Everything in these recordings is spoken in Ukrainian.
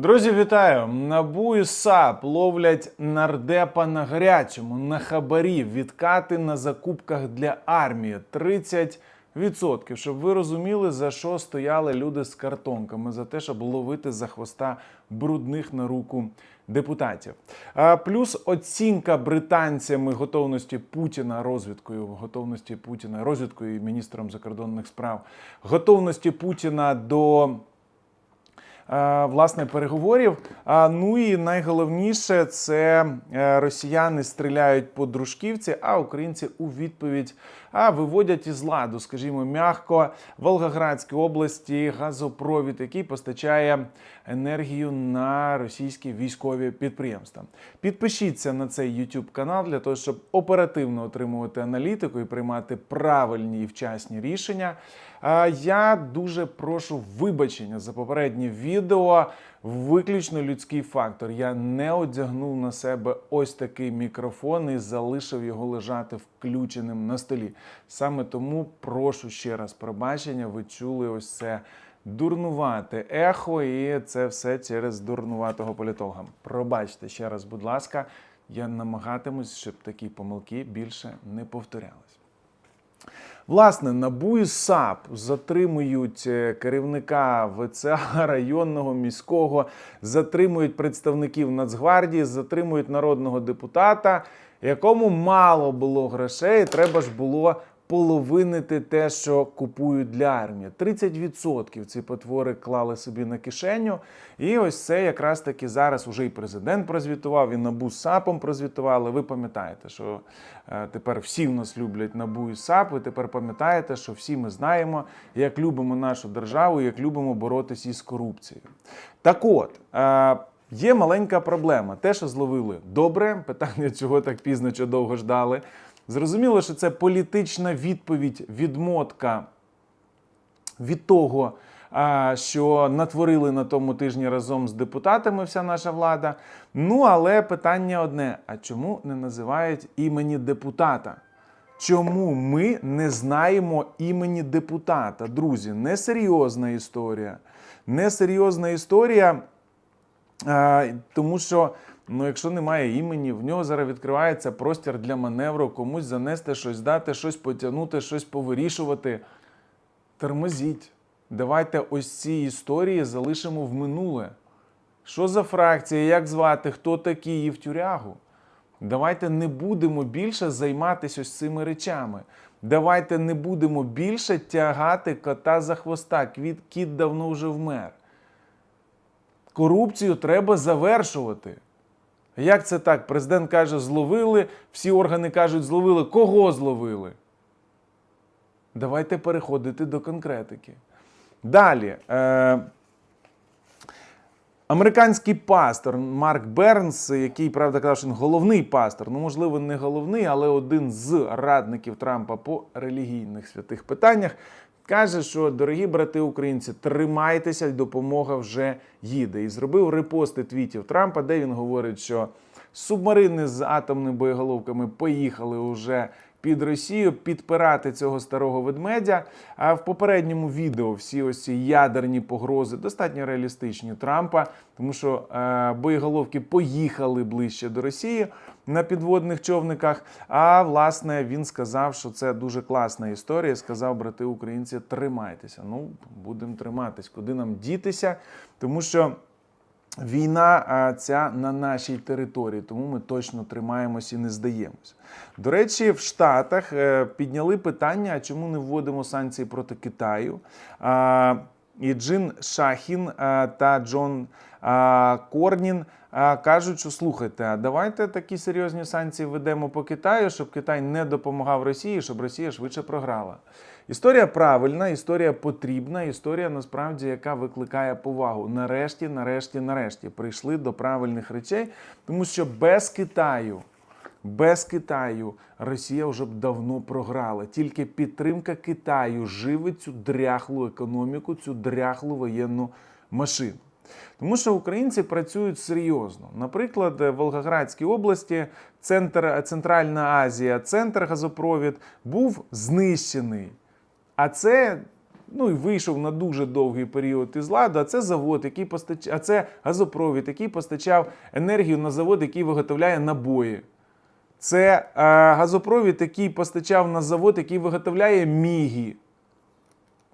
Друзі, вітаю! НАБУ і САП ловлять нардепа на гарячому, на хабарі, відкати на закупках для армії 30%. Щоб ви розуміли, за що стояли люди з картонками, за те, щоб ловити за хвоста брудних на руку депутатів. А плюс оцінка британцями готовності Путіна розвідкою, готовності Путіна розвідкою і міністром закордонних справ, готовності Путіна до власне переговорів. Ну і найголовніше це е, росіяни стріляють по дружківці, а українці у відповідь а, виводять із ладу, скажімо, м'яко Волгоградській області газопровід, який постачає енергію на російські військові підприємства. Підпишіться на цей YouTube канал для того, щоб оперативно отримувати аналітику і приймати правильні і вчасні рішення. Я дуже прошу вибачення за попереднє відео. Виключно людський фактор. Я не одягнув на себе ось такий мікрофон і залишив його лежати включеним на столі. Саме тому прошу ще раз пробачення. Ви чули ось це дурнувате ехо, і це все через дурнуватого політолога. Пробачте ще раз, будь ласка, я намагатимусь, щоб такі помилки більше не повторялись. Власне, НАБУ і САП затримують е, керівника ВЦА районного міського, затримують представників Нацгвардії, затримують народного депутата, якому мало було грошей. Треба ж було половинити те, що купують для армії. 30% ці потвори клали собі на кишеню. І ось це якраз таки зараз уже і президент прозвітував, і НАБУ з САПом прозвітували. Ви пам'ятаєте, що е, тепер всі в нас люблять НАБУ і САП. Ви тепер пам'ятаєте, що всі ми знаємо, як любимо нашу державу, як любимо боротися із корупцією. Так от. е, Є маленька проблема. Те, що зловили добре, питання, чого так пізно чи довго ждали. Зрозуміло, що це політична відповідь, відмотка від того, що натворили на тому тижні разом з депутатами вся наша влада. Ну, але питання одне: а чому не називають імені депутата? Чому ми не знаємо імені депутата? Друзі, несерйозна історія. Несерйозна історія. Тому що, ну, якщо немає імені, в нього зараз відкривається простір для маневру, комусь занести щось дати, щось потягнути, щось повирішувати. Тормозіть. Давайте ось ці історії залишимо в минуле. Що за фракція, як звати, хто такий і в тюрягу? Давайте не будемо більше займатися ось цими речами. Давайте не будемо більше тягати кота за хвоста. Кіт, кіт давно вже вмер. Корупцію треба завершувати. Як це так? Президент каже, зловили, всі органи кажуть, зловили. Кого зловили? Давайте переходити до конкретики. Далі. Е- Американський пастор Марк Бернс, який, правда, казав, що він головний пастор, ну, можливо, не головний, але один з радників Трампа по релігійних святих питаннях, каже, що дорогі брати українці, тримайтеся, допомога вже їде. І зробив репости твітів Трампа, де він говорить, що субмарини з атомними боєголовками поїхали уже під Росію підпирати цього старого ведмедя. А в попередньому відео всі ось ці ядерні погрози достатньо реалістичні Трампа, тому що е, боєголовки поїхали ближче до Росії на підводних човниках. А власне він сказав, що це дуже класна історія. Сказав, брати українці, тримайтеся. Ну, будемо триматись, куди нам дітися, тому що. Війна ця на нашій території, тому ми точно тримаємось і не здаємось. До речі, в Штатах е, підняли питання, чому не вводимо санкції проти Китаю. І Джин Шахін та Джон Корнін кажуть, що слухайте, а давайте такі серйозні санкції ведемо по Китаю, щоб Китай не допомагав Росії, щоб Росія швидше програла. Історія правильна, історія потрібна, історія насправді, яка викликає повагу. Нарешті, нарешті, нарешті прийшли до правильних речей, тому що без Китаю. Без Китаю Росія вже б давно програла. Тільки підтримка Китаю живить цю дряхлу економіку, цю дряхлу воєнну машину. Тому що українці працюють серйозно. Наприклад, в Волгоградській області, центр, Центральна Азія, центр газопровід був знищений. А це ну і вийшов на дуже довгий період із ладу. А це завод, який постачав, а це газопровід, який постачав енергію на завод, який виготовляє набої. Це е, газопровід, який постачав на завод, який виготовляє мігі.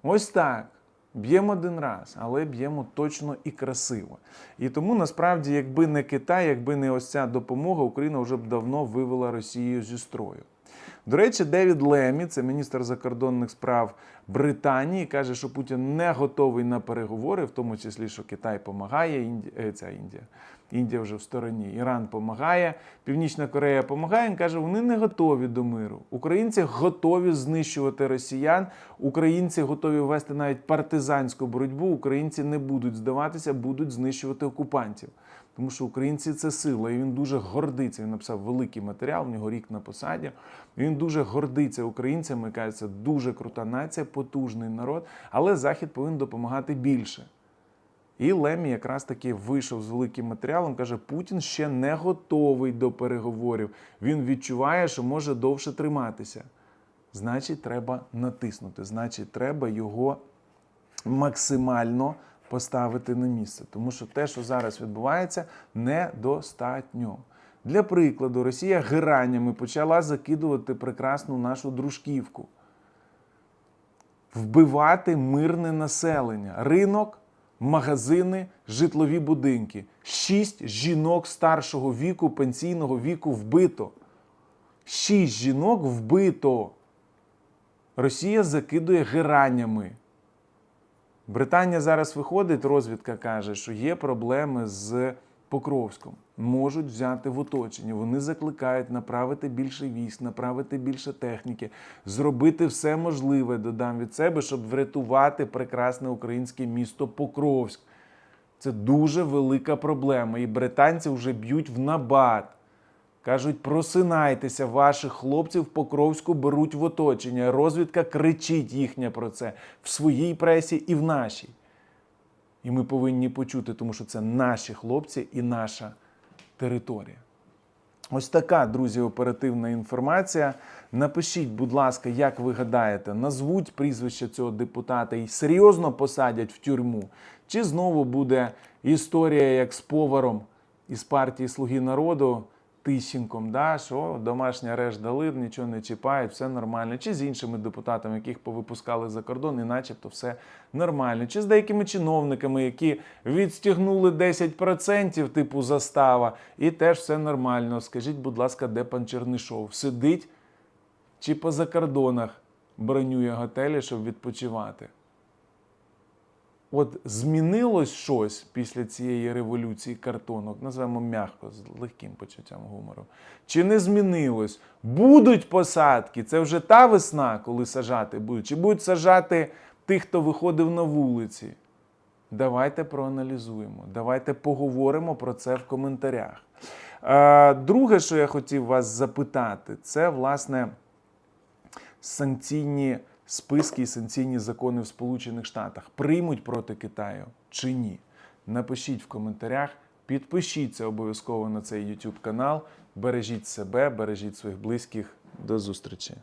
Ось так. Б'ємо один раз, але б'ємо точно і красиво. І тому насправді, якби не Китай, якби не ось ця допомога, Україна вже б давно вивела Росію зі строю. До речі, Девід Лемі, це міністр закордонних справ Британії, каже, що Путін не готовий на переговори, в тому числі, що Китай допомагає, Інді... е, ця Індія. Індія вже в стороні, Іран допомагає, Північна Корея допомагає. Він каже, вони не готові до миру. Українці готові знищувати росіян. Українці готові вести навіть партизанську боротьбу. Українці не будуть здаватися, будуть знищувати окупантів. Тому що українці це сила, і він дуже гордиться. Він написав великий матеріал, в нього рік на посаді. Він дуже гордиться українцями. каже, це дуже крута нація, потужний народ, але Захід повинен допомагати більше. І Лемі якраз таки вийшов з великим матеріалом. каже, Путін ще не готовий до переговорів. Він відчуває, що може довше триматися. Значить, треба натиснути. Значить, треба його максимально поставити на місце. Тому що те, що зараз відбувається, недостатньо. Для прикладу, Росія геранями почала закидувати прекрасну нашу дружківку, вбивати мирне населення, ринок, магазини, житлові будинки. Шість жінок старшого віку, пенсійного віку вбито. Шість жінок вбито. Росія закидує геранями. Британія зараз виходить, розвідка каже, що є проблеми з Покровськом. Можуть взяти в оточення. Вони закликають направити більше військ, направити більше техніки, зробити все можливе, додам від себе, щоб врятувати прекрасне українське місто Покровськ. Це дуже велика проблема. І британці вже б'ють в набат. Кажуть, просинайтеся, ваших хлопців Покровську беруть в оточення. Розвідка кричить їхня про це в своїй пресі і в нашій. І ми повинні почути, тому що це наші хлопці і наша територія. Ось така, друзі, оперативна інформація. Напишіть, будь ласка, як ви гадаєте, назвуть прізвище цього депутата і серйозно посадять в тюрму? Чи знову буде історія як з поваром із партії Слуги народу? Тищенком, да, що домашній арешт дали, нічого не чіпають, все нормально. Чи з іншими депутатами, яких повипускали за кордон, і начебто все нормально. Чи з деякими чиновниками, які відстігнули 10% типу застава, і теж все нормально. Скажіть, будь ласка, де пан Чернишов? Сидить чи по закордонах бронює готелі, щоб відпочивати? От змінилось щось після цієї революції картонок, назвемо м'яко, з легким почуттям гумору. Чи не змінилось? Будуть посадки. Це вже та весна, коли сажати будуть. Чи будуть сажати тих, хто виходив на вулиці? Давайте проаналізуємо. Давайте поговоримо про це в коментарях. Друге, що я хотів вас запитати, це власне санкційні списки і санкційні закони в Сполучених Штатах приймуть проти Китаю чи ні? Напишіть в коментарях, підпишіться обов'язково на цей YouTube канал. Бережіть себе, бережіть своїх близьких. До зустрічі!